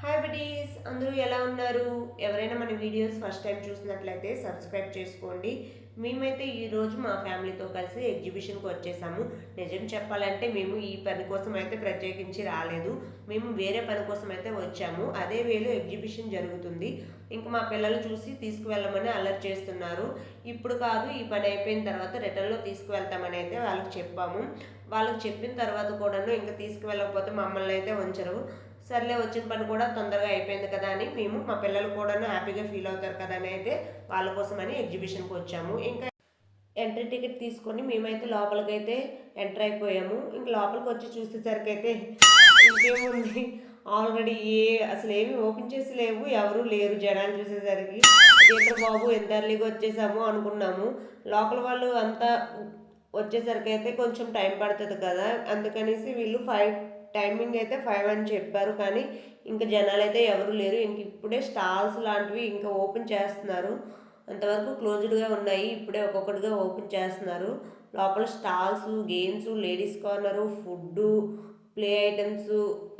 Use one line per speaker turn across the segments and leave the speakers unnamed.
Hi buddies అందరూ ఎలా ఉన్నారు? ఎవరైనా మన వీడియోస్ ఫస్ట్ టైం చూసినట్లయితే సబ్స్క్రైబ్ చేసుకోండి. మేమైతే ఈరోజు మా ఫ్యామిలీతో కలిసి ఎగ్జిబిషన్కి వచ్చేసాము. నిజం చెప్పాలంటే మేము ఈ పని కోసం అయితే ప్రత్యేకించి రాలేదు. మేము వేరే పని కోసం అయితే వచ్చాము. అదే వేలో ఎగ్జిబిషన్ జరుగుతుంది. ఇంకా మా పిల్లలు చూసి తీసుకువెళ్ళమని అలర్ట్ చేస్తున్నారు. ఇప్పుడు కాదు ఈ పని అయిపోయిన తర్వాత రిటర్న్లో తీసుకువెళ్తామని అయితే వాళ్ళకి చెప్పాము. వాళ్ళకి చెప్పిన తర్వాత కూడాను ఇంకా తీసుకువెళ్ళకపోతే మమ్మల్ని అయితే ఉంచరు. సర్లే వచ్చిన పని కూడా తొందరగా అయిపోయింది కదా అని మేము మా పిల్లలు కూడాను హ్యాపీగా ఫీల్ అవుతారు కదా అని అయితే వాళ్ళ కోసమని అని ఎగ్జిబిషన్కి వచ్చాము. ఇంకా ఎంట్రీ టికెట్ తీసుకొని మేమైతే లోపలికైతే ఎంటర్ అయిపోయాము. ఇంక లోపలికి వచ్చి చూసేసరికి అయితే ఇంకేముంది? ఆల్రెడీ ఏ అసలు ఏమి ఓపెన్ చేసి లేవు. ఎవరు లేరు జనాలు చూసేసరికి. ఏంటో బాబు ఎంత ఎర్లీగా వచ్చేసాము అనుకున్నాము. లోపల వాళ్ళు అంతా వచ్చేసరికి అయితే కొంచెం టైం పడుతుంది కదా. అందుకనేసి వీళ్ళు ఫైవ్ టైమింగ్ అయితే ఫైవ్ అని చెప్పారు. కానీ ఇంకా జనాలు అయితే ఎవరు లేరు. ఇంక ఇప్పుడే స్టాల్స్ లాంటివి ఇంకా ఓపెన్ చేస్తున్నారు. అంతవరకు క్లోజ్డ్గా ఉన్నాయి. ఇప్పుడే ఒక్కొక్కటిగా ఓపెన్ చేస్తున్నారు. లోపల stalls games ladies corner food play items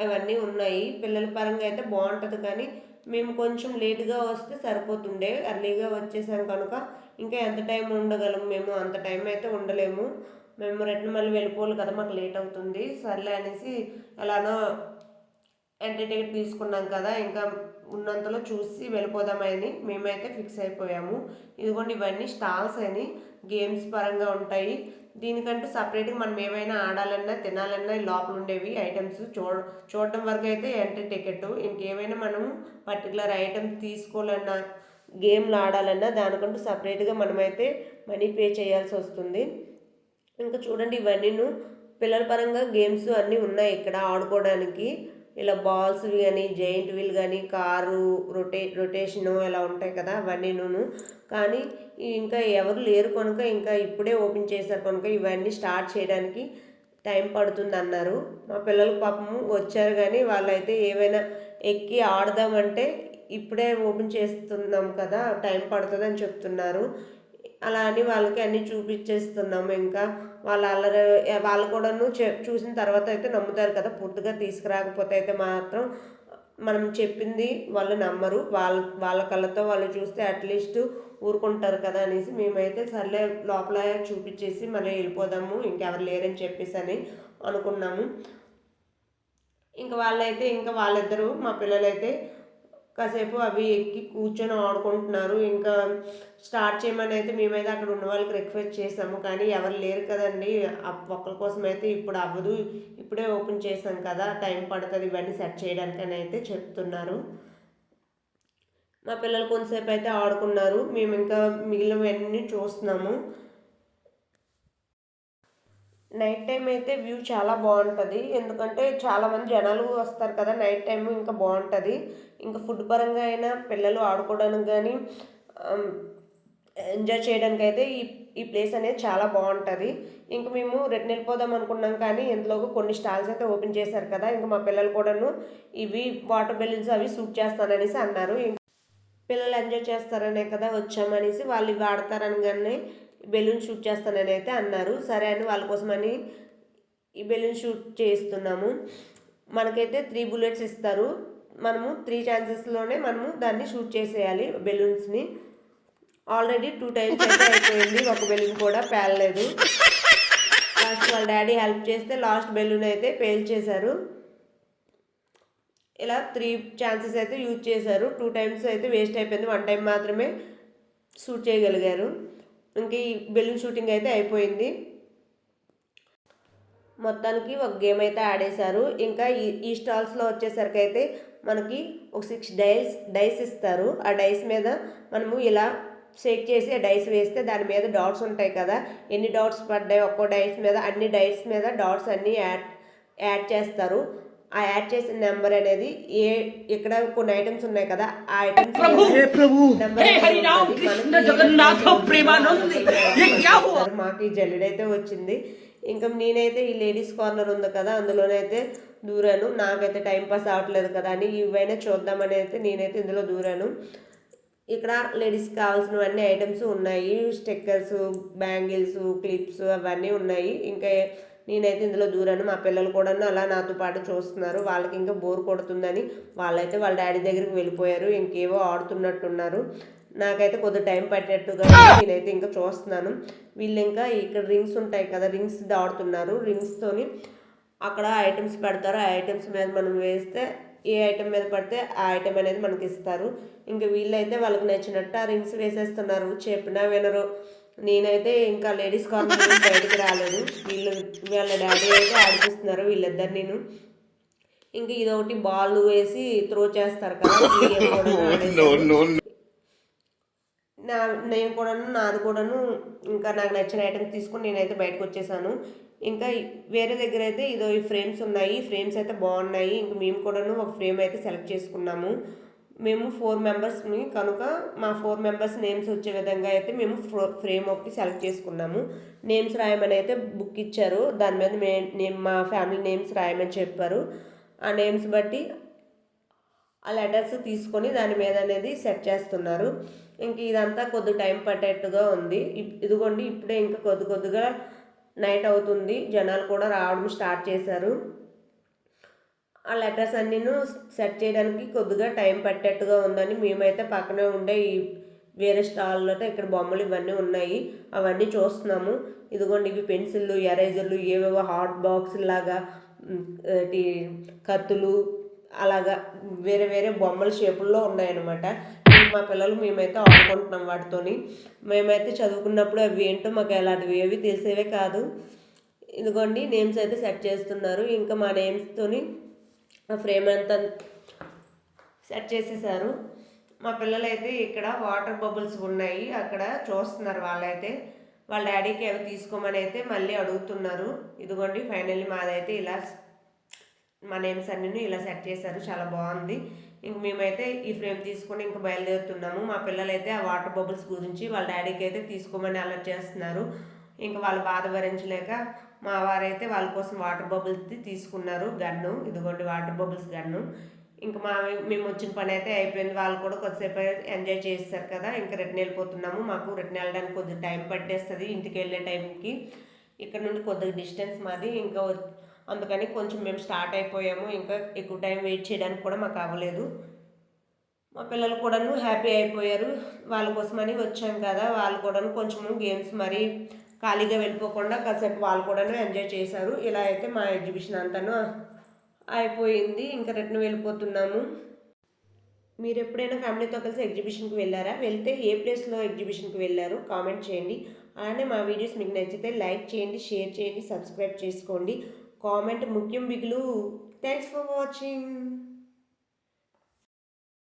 అవన్నీ ఉన్నాయి. పిల్లల పరంగా అయితే బాగుంటుంది. కానీ మేము కొంచెం లేట్గా వస్తే సరిపోతుండే. అర్లీగా వచ్చేసాం కనుక ఇంకా ఎంత టైం ఉండగలం మేము? అంత టైం అయితే ఉండలేము. మేము రిటర్న్ మళ్ళీ వెళ్ళిపోవాలి కదా మాకు లేట్ అవుతుంది. సర్లే అనేసి ఎలానో ఎంట్రీ టికెట్ తీసుకున్నాం కదా ఇంకా ఉన్నంతలో చూసి వెళ్ళిపోదామని మేమైతే ఫిక్స్ అయిపోయాము. ఇదిగోండి ఇవన్నీ స్టాల్స్ అని గేమ్స్ పరంగా ఉంటాయి. దీనికంటూ సపరేట్గా మనం ఏమైనా ఆడాలన్నా తినాలన్నా లోపల ఉండేవి ఐటమ్స్ చూడ చూడటం వరకు అయితే ఎంట్రీ టికెట్. ఇంకేమైనా మనం పర్టికులర్ ఐటమ్స్ తీసుకోవాలన్నా గేమ్లు ఆడాలన్నా దానికంటూ సపరేట్గా మనమైతే మనీ పే చేయాల్సి వస్తుంది. ఇంకా చూడండి ఇవన్నీను పిల్లల పరంగా గేమ్స్ అన్నీ ఉన్నాయి ఇక్కడ ఆడుకోవడానికి. ఇలా బాల్స్ కానీ జైంట్ వీల్ కానీ కారు రొటే రొటేషను ఇలా ఉంటాయి కదా అవన్నీను కానీ ఇంకా ఎవరు లేరు కనుక ఇంకా ఇప్పుడే ఓపెన్ చేశారు కనుక ఇవన్నీ స్టార్ట్ చేయడానికి టైం పడుతుంది అన్నారు మా పిల్లలు పాపము వచ్చారు కానీ వాళ్ళైతే ఏవైనా ఎక్కి ఆడదామంటే ఇప్పుడే ఓపెన్ చేస్తున్నాం కదా టైం పడుతుందని చెప్తున్నారు. అలా అని వాళ్ళకి అన్నీ చూపించేస్తున్నాము ఇంకా. వాళ్ళ అల్లరి వాళ్ళు కూడాను చూసిన తర్వాత అయితే నమ్ముతారు కదా. పూర్తిగా తీసుకురాకపోతే అయితే మాత్రం మనం చెప్పింది వాళ్ళు నమ్మరు. వాళ్ళ వాళ్ళ కళ్ళతో వాళ్ళు చూస్తే అట్లీస్ట్ ఊరుకుంటారు కదా అనేసి మేమైతే సర్లే లోపల చూపించేసి మళ్ళీ వెళ్ళిపోదాము ఇంకెవరు లేరని చెప్పేసి అని అనుకున్నాము. ఇంకా వాళ్ళైతే ఇంకా వాళ్ళిద్దరూ మా పిల్లలైతే కాసేపు అవి ఎక్కి కూర్చొని ఆడుకుంటున్నారు. ఇంకా స్టార్ట్ చేయమని అయితే మేమైతే అక్కడ ఉన్న వాళ్ళకి రిక్వెస్ట్ చేసాము కానీ ఎవరు లేరు కదండి. ఆ ఒక్కరి కోసం అయితే ఇప్పుడు అవ్వదు. ఇప్పుడే ఓపెన్ చేసాం కదా. టైం పడుతుంది ఇవన్నీ సెట్ చేయడానికి అని అయితే చెప్తున్నారు. మా పిల్లలు కొంతసేపు అయితే ఆడుకున్నారు. మేము ఇంకా మిగిలినవన్నీ చూస్తున్నాము. నైట్ టైం అయితే వ్యూ చాలా బాగుంటుంది. ఎందుకంటే చాలామంది జనాలు వస్తారు కదా నైట్ టైం ఇంకా బాగుంటుంది. ఇంకా ఫుడ్ పరంగా అయినా పిల్లలు ఆడుకోవడానికి కానీ ఎంజాయ్ చేయడానికి అయితే ఈ ఈ ప్లేస్ అనేది చాలా బాగుంటుంది. ఇంకా మేము రిటర్న్ వెళ్ళిపోదాం అనుకున్నాం కానీ ఇందులో కొన్ని స్టాల్స్ అయితే ఓపెన్ చేశారు కదా ఇంకా మా పిల్లలు కూడాను ఇవి వాటర్ బెలూన్స్ అవి సూట్ చేస్తాననేసి అన్నారు. పిల్లలు ఎంజాయ్ చేస్తారనే కదా వచ్చామనేసి వాళ్ళు ఇవి ఆడతారనగానే బెలూన్ షూట్ చేస్తానని అయితే అన్నారు. సరే అని వాళ్ళ కోసమని ఈ బెలూన్ షూట్ చేస్తున్నాము మనకైతే త్రీ బుల్లెట్స్ ఇస్తారు. మనము త్రీ ఛాన్సెస్లోనే మనము దాన్ని షూట్ చేసేయాలి బెలూన్స్ని. ఆల్రెడీ టూ టైమ్స్ అయితే అయిపోయింది. ఒక బెలూన్ కూడా పేలలేదు. లాస్ట్ వాళ్ళ డాడీ హెల్ప్ చేస్తే లాస్ట్ బెలూన్ అయితే పేల్చేశారు. ఇలా త్రీ ఛాన్సెస్ అయితే యూజ్ చేశారు. టూ టైమ్స్ అయితే వేస్ట్ అయిపోయింది. వన్ టైం మాత్రమే షూట్ చేయగలిగారు. ఇంక ఈ బెలూన్ షూటింగ్ అయితే అయిపోయింది. మొత్తానికి ఒక గేమ్ అయితే ఆడేశారు ఇంకా ఈ ఈ స్టాల్స్లో వచ్చేసరికి అయితే మనకి ఒక సిక్స్ డైస్ డైస్ ఇస్తారు. ఆ డైస్ మీద మనము ఇలా షేక్ చేసి ఆ డైస్ వేస్తే దాని మీద డాట్స్ ఉంటాయి కదా. ఎన్ని డాట్స్ పడ్డాయి ఒక్కో డైస్ మీద అన్ని డైస్ మీద డాట్స్ అన్నీ యాడ్ యాడ్ చేస్తారు. ఆ యాడ్ చేసిన నెంబర్ అనేది ఏ ఇక్కడ కొన్ని ఐటమ్స్ ఉన్నాయి కదా ఆ ఐటమ్స్ మాకు ఈ జల్లెడ్ అయితే వచ్చింది. ఇంకా నేనైతే ఈ లేడీస్ కార్నర్ ఉంది కదా అందులోనైతే దూరాను. నాకైతే టైం పాస్ అవ్వట్లేదు కదా అని ఇవైనా చూద్దామని అయితే నేనైతే ఇందులో దూరాను. ఇక్కడ లేడీస్కి కావాల్సినవన్నీ ఐటమ్స్ ఉన్నాయి. స్టిక్కర్స్ బ్యాంగిల్స్ క్లిప్స్ అవన్నీ ఉన్నాయి. ఇంకా నేనైతే ఇందులో దూరాను. మా పిల్లలు కూడా అలా నాతో పాటు చూస్తున్నారు. వాళ్ళకి ఇంకా బోర్ కొడుతుందని వాళ్ళైతే వాళ్ళ డాడీ దగ్గరికి వెళ్ళిపోయారు. ఇంకేవో ఆడుతున్నట్టున్నారు. నాకైతే కొద్ది టైం పట్టేట్టుగా నేనైతే ఇంకా చూస్తున్నాను. వీళ్ళు ఇంకా ఇక్కడ రింగ్స్ ఉంటాయి కదా రింగ్స్ దాడుతున్నారు. రింగ్స్తోని అక్కడ ఐటమ్స్ పెడతారు. ఆ ఐటమ్స్ మీద మనం వేస్తే ఏ ఐటమ్ మీద పడితే ఆ ఐటమ్ అనేది మనకి ఇస్తారు. ఇంకా వీళ్ళైతే వాళ్ళకి నచ్చినట్టు ఆ రింగ్స్ వేసేస్తున్నారు. చెప్పినా వినరు. నేనైతే ఇంకా లేడీస్ కార్నర్ బయటికి రాలేదు. వీళ్ళు వీళ్ళ డాడీ అయితే ఆడిపిస్తున్నారు వీళ్ళిద్దరు నేను. ఇంకా ఇదొకటి బాల్ వేసి త్రో చేస్తారు కదా. నా నేను కూడాను నాది కూడాను ఇంకా నాకు నచ్చిన ఐటమ్స్ తీసుకొని నేనైతే బయటకు వచ్చేసాను. ఇంకా వేరే దగ్గర అయితే ఇదో ఈ ఫ్రేమ్స్ ఉన్నాయి. ఫ్రేమ్స్ అయితే బాగున్నాయి. ఇంక మేము కూడాను ఒక ఫ్రేమ్ అయితే సెలెక్ట్ చేసుకున్నాము. మేము ఫోర్ మెంబర్స్ని కనుక మా ఫోర్ మెంబర్స్ నేమ్స్ వచ్చే విధంగా అయితే మేము ఫ్రేమ్ ఒకటి సెలెక్ట్ చేసుకున్నాము. నేమ్స్ రాయమని అయితే బుక్ ఇచ్చారు. దాని మీద మే నేమ్ మా ఫ్యామిలీ నేమ్స్ రాయమని చెప్పారు. ఆ నేమ్స్ బట్టి ఆ లెటర్స్ తీసుకొని దాని మీద అనేది సెట్ చేస్తున్నారు. ఇంక ఇదంతా కొద్ది టైం పట్టేట్టుగా ఉంది. ఇప్- ఇదిగోండి ఇప్పుడే ఇంకా కొద్ది కొద్దిగా నైట్ అవుతుంది. జనాలు కూడా రావడం స్టార్ట్ చేశారు. ఆ లెటర్స్ అన్నీను సెట్ చేయడానికి కొద్దిగా టైం పట్టేట్టుగా ఉందని మేమైతే పక్కనే ఉండే ఈ వేరే స్టాల్లో ఇక్కడ బొమ్మలు ఇవన్నీ ఉన్నాయి. అవన్నీ చూస్తున్నాము. ఇదిగోండి ఇవి పెన్సిళ్ళు ఎరేజర్లు ఏవేవో హాట్ బాక్స్ లాగా కత్తులు అలాగా వేరే వేరే బొమ్మల షేపుల్లో ఉన్నాయన్నమాట. మా పిల్లలు మేమైతే ఆడుకుంటున్నాం వాటితోని. మేమైతే చదువుకున్నప్పుడు అవి ఏంటో మాకు అలాంటివి ఏవి తెలిసేవే కాదు. ఇదిగోండి నేమ్స్ అయితే సెట్ చేస్తున్నారు. ఇంకా మా నేమ్స్తోని ఆ ఫ్రేమ్ అంతా సెట్ చేసేసారు. మా పిల్లలైతే ఇక్కడ వాటర్ బబుల్స్ ఉన్నాయి. అక్కడ చూస్తున్నారు వాళ్ళైతే. వాళ్ళ డాడీకి అవి తీసుకోమని అయితే మళ్ళీ అడుగుతున్నారు. ఇదిగోండి ఫైనల్లీ మాదైతే ఇలా మా నేమ్స్ అన్నీ ఇలా సెట్ చేశారు. చాలా బాగుంది. ఇంక మేమైతే ఈ ఫ్రేమ్ తీసుకొని ఇంక బయలుదేరుతున్నాము. మా పిల్లలైతే ఆ వాటర్ బబుల్స్ గురించి వాళ్ళ డాడీకి అయితే తీసుకోమని అలర్ట్ చేస్తున్నారు. ఇంకా వాళ్ళ బాధ భరించలేక మా వారైతే వాళ్ళ కోసం వాటర్ బబుల్స్ తీసుకున్నారు గన్ను. ఇదిగోండి వాటర్ బబుల్స్ గన్ను. ఇంకా మా మేము వచ్చిన పని అయితే అయిపోయింది. వాళ్ళు కూడా కొద్దిసేపు ఎంజాయ్ చేస్తారు కదా ఇంకా రిటర్న్ వెళ్ళిపోతున్నాము. మాకు రిటర్న్ వెళ్ళడానికి కొద్దిగా టైం పట్టేస్తుంది ఇంటికి వెళ్ళే టైంకి. ఇక్కడ నుండి కొద్దిగా డిస్టెన్స్ మాది ఇంకా అందుకని కొంచెం మేము స్టార్ట్ అయిపోయాము. ఇంకా ఎక్కువ టైం వెయిట్ చేయడానికి కూడా మాకు అవ్వలేదు. మా పిల్లలు కూడాను హ్యాపీ అయిపోయారు. వాళ్ళ కోసమని వచ్చాం కదా వాళ్ళు కూడాను కొంచెము గేమ్స్ మరి ఖాళీగా వెళ్ళిపోకుండా కాసేపు వాళ్ళు కూడాను ఎంజాయ్ చేశారు. ఇలా అయితే మా ఎగ్జిబిషన్ అంతాను అయిపోయింది. ఇంకా రిటర్న్ వెళ్ళిపోతున్నాము. మీరు ఎప్పుడైనా ఫ్యామిలీతో కలిసి ఎగ్జిబిషన్కి వెళ్ళారా? వెళ్తే ఏ ప్లేస్లో ఎగ్జిబిషన్కి వెళ్ళారు? కామెంట్ చేయండి. అలానే మా వీడియోస్ మీకు నచ్చితే లైక్ చేయండి షేర్ చేయండి సబ్స్క్రైబ్ చేసుకోండి. కామెంట్ ముఖ్యం బిగులు. Thanks for watching.